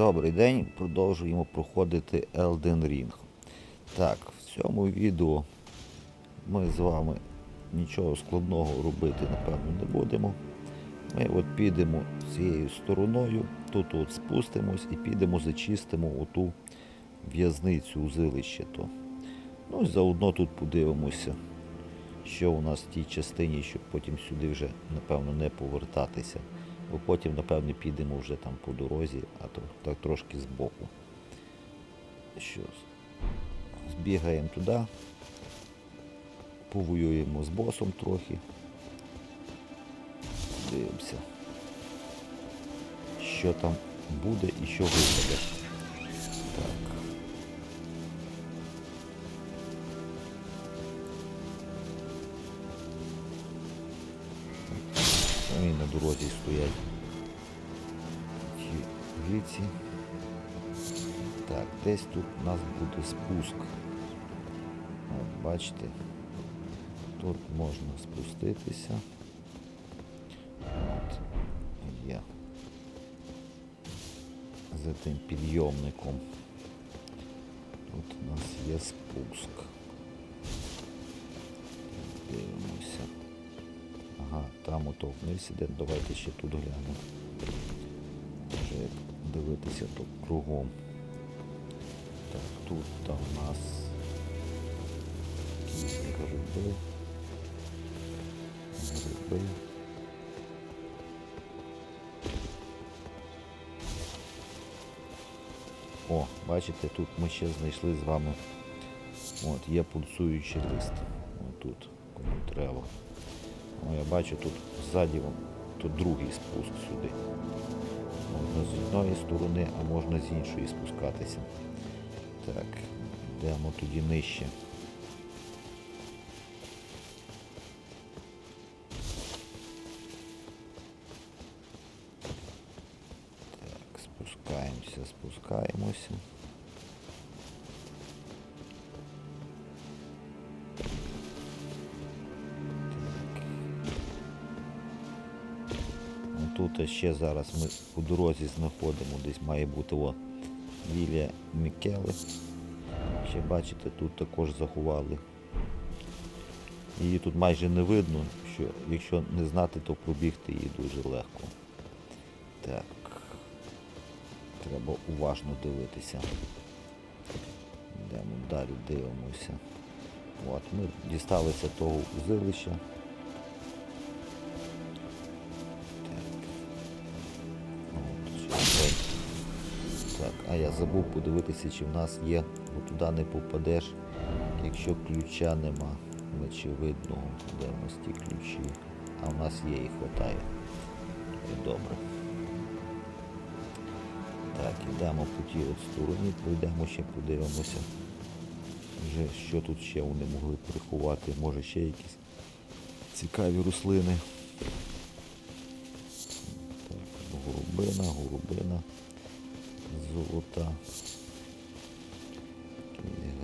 Добрий день, продовжуємо проходити Elden Ring. Так, в цьому відео ми з вами нічого складного робити, напевно, не будемо. Ми от підемо цією стороною, тут от спустимось і підемо зачистимо оту в'язницю узилище то. Ну і заодно тут подивимося, що у нас в тій частині, щоб потім сюди вже, напевно, не повертатися. Бо потім, напевно, підемо вже там по дорозі, а то так трошки збоку. Що, збігаємо туди, повоюємо з босом трохи. Дивимося, що там буде і що випаде. Дорозі стоять. Ті віці. Так, десь тут у нас буде спуск. От, бачите, тут можна спуститися. От, є. За тим підйомником. Тут у нас є спуск. Дивимося. Там ото вниз. Давайте ще тут глянемо. Вже дивитися то кругом. Так, тут там у нас якісь гриби. Гриби. О, бачите, тут ми ще знайшли з вами. От, є пульсуючий лист. Ось тут, кому треба. О, я бачу тут ззаді тут другий спуск сюди. Можна з одної сторони, а можна з іншої спускатися. Так, йдемо тоді нижче. Тут ще зараз ми по дорозі знаходимо, десь має бути о, Вілля Мікели. Ще бачите, тут також заховали. Її тут майже не видно, що якщо не знати, то пробігти її дуже легко. Так. Треба уважно дивитися. Йдемо далі, дивимося. От, ми дісталися того узилища. А я забув подивитися, чи в нас є, бо туди не попадеш, якщо ключа нема очевидного, де в нас ті ключі. А в нас є і хватає. Добре. Так, ідемо по тій от стороні, пройдемо ще подивимося. Вже що тут ще вони могли приховати, може ще якісь цікаві рослини. Так, голубина, голубина, золота.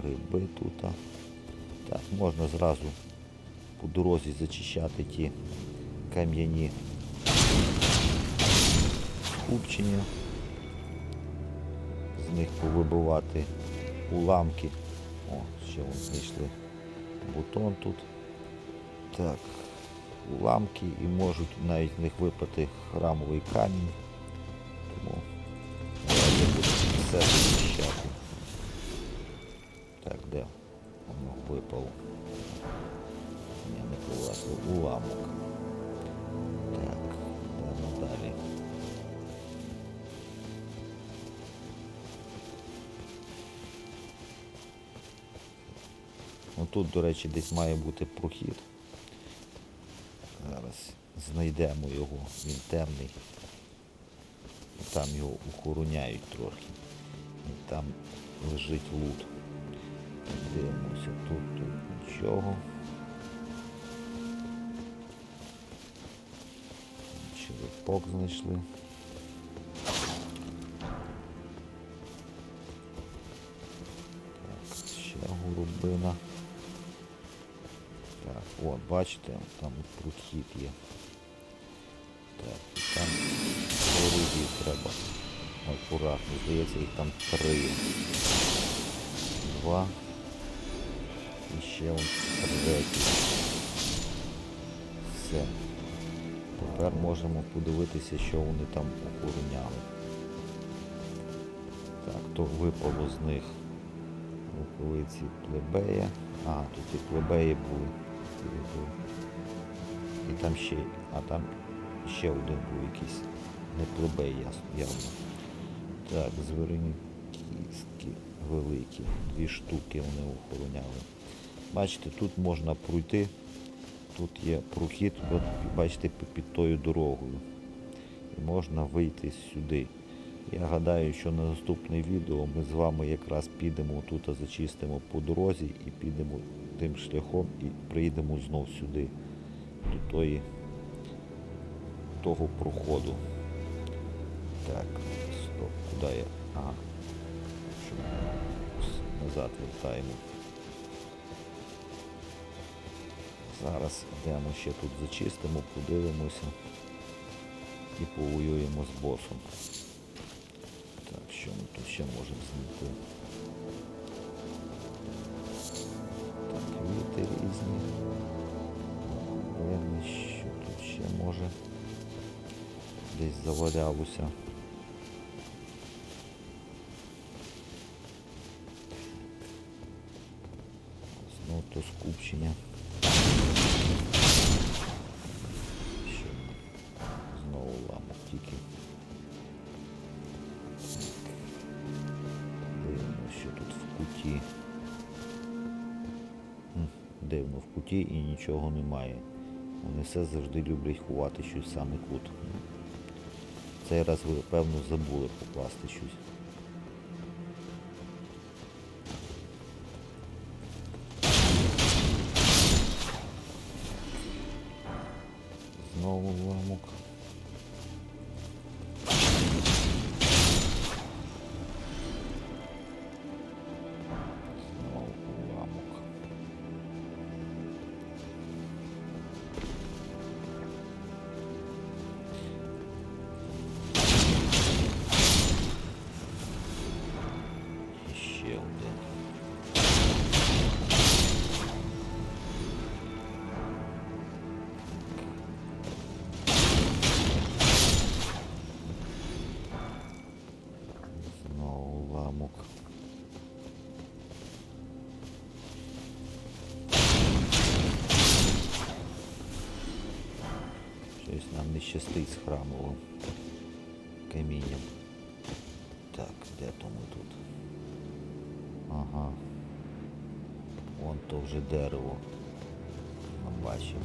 Гриби тут. Так, можна зразу по дорозі зачищати ті кам'яні скупчення. З них повибивати уламки. О, ще вон знайшли бутон тут. Так, уламки і можуть навіть з них випати храмовий камінь. Так, де воно випало? Ні, не повласло. Уламок. Так, йдемо далі. Ну тут, до речі, десь має бути прохід. Зараз знайдемо його, він темний. Там його охороняють трохи. Там лежить лут. Дивимося, тут, тут нічого. Черепок знайшли. Так, ще голубина. Так, о, бачите, там прохід є. Так, там орудії треба Акуратно, здається, їх там три. Два. І ще он третій. Все. Тепер можемо подивитися, що вони там охороняли. Так, то випало з них рукавиці плебея. А, тут і плебеї були. І там ще, а там ще один був якийсь. Не плебей, ясно, явно. Так, звірині кістки великі. Дві штуки вони охороняли. Бачите, тут можна пройти. Тут є прохід, от, бачите, під тою дорогою. І можна вийти сюди. Я гадаю, що на наступне відео ми з вами якраз підемо тут, зачистимо по дорозі і підемо тим шляхом і приїдемо знов сюди, до тої, того проходу. Так, стоп, куди я? Ага. Що? Назад вертаємо. Зараз йдемо ще тут зачистимо, подивимося і повоюємо з босом. Так, що ми тут ще можемо знайти? Так, віти різні. Певне, що тут ще може десь завалялося. То. Ще знову ламок тільки. Дивно, що тут в куті. Дивно, в куті і нічого немає. Вони все завжди люблять ховати щось саме кут. Цей раз ви, певно, забули покласти щось. Знову ламок. З храмовим камінням. Так, де то ми тут? Ага. Вон то вже дерево. Ми бачимо.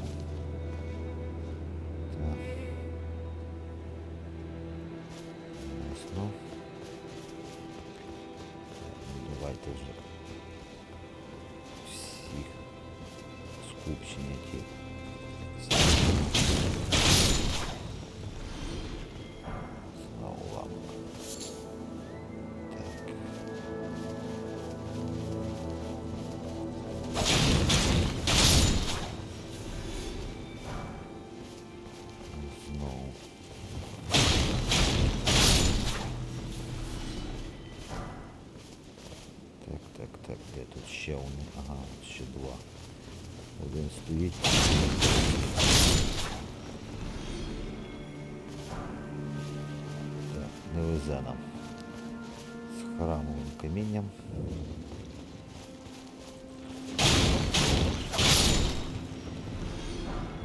Ще два. Один стоїть. Не везе нам. З храмовим камінням.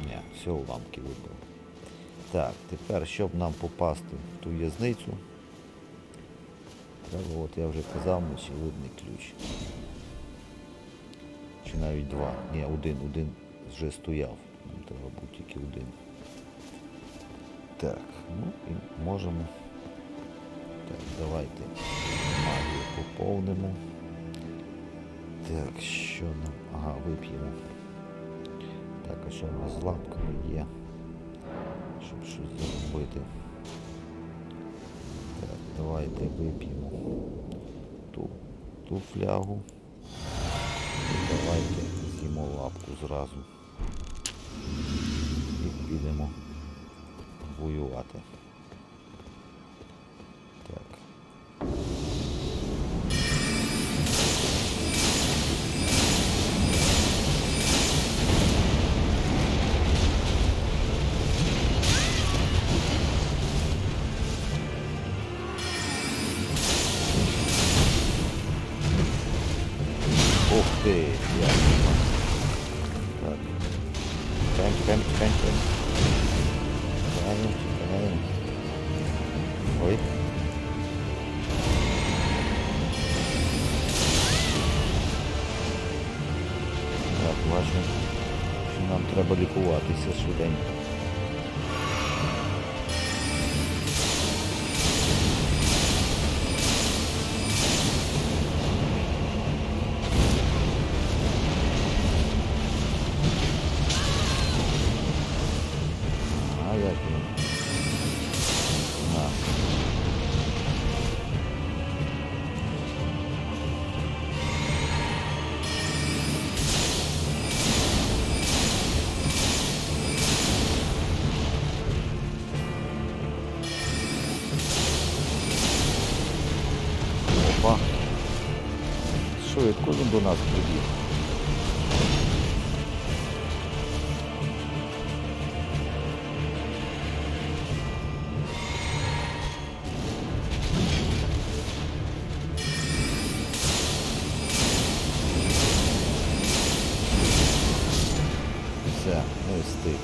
Ні, все уламки вибив. Так, тепер, щоб нам попасти в ту в'язницю, треба, от я вже казав, очевидний ключ. Навіть два. Ні, один, один вже стояв. Нам треба був тільки один. Так, ну і можемо. Так, давайте магію поповнимо. Так, що нам... Ага, вип'ємо. Так, а що в нас з лапками є? Щоб щось зробити. Так, давайте вип'ємо ту, ту флягу. Давайте з'їмо лапку зразу. І підемо воювати. треба лікуватися швиденько. Він до нас прибіг. Все, не встиг.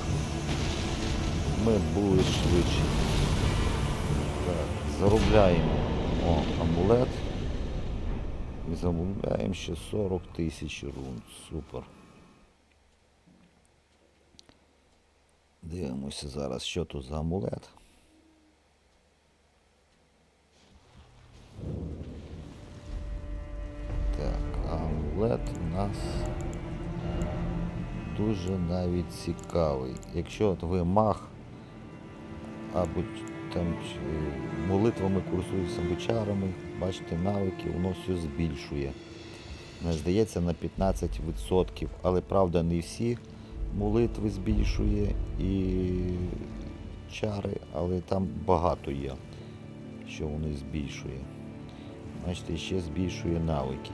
Ми були швидші. Так, заробляємо О, амулет. І замовляємо ще 40 тисяч рун. Супер. Дивимося зараз, що тут за амулет. Так, амулет у нас дуже навіть цікавий. Якщо от ви маг або там молитвами користуєтеся або чарами, бачите, навики, воно все збільшує. Здається на 15%, але правда не всі молитви збільшує і чари, але там багато є, що вони збільшує. Бачите, ще збільшує навики.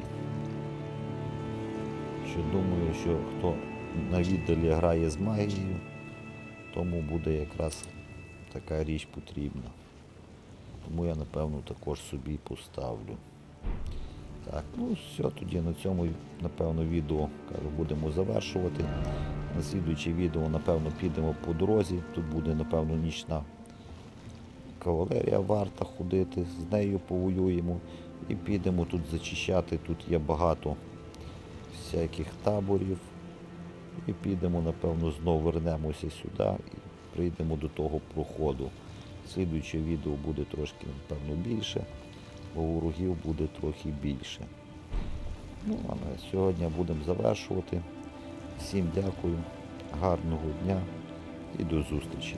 Що думаю, що хто на віддалі грає з магією, тому буде якраз така річ потрібна. Тому я напевно також собі поставлю. Так, ну все, тоді на цьому, напевно, відео кажу, будемо завершувати. На слідуюче відео, напевно, підемо по дорозі. Тут буде, напевно, нічна кавалерія варта ходити, з нею повоюємо і підемо тут зачищати. Тут є багато всяких таборів. І підемо, напевно, знову вернемося сюди прийдемо до того проходу. Слідуюче відео буде трошки, напевно, більше, бо ворогів буде трохи більше. Ну, а на сьогодні будемо завершувати. Всім дякую, гарного дня і до зустрічі.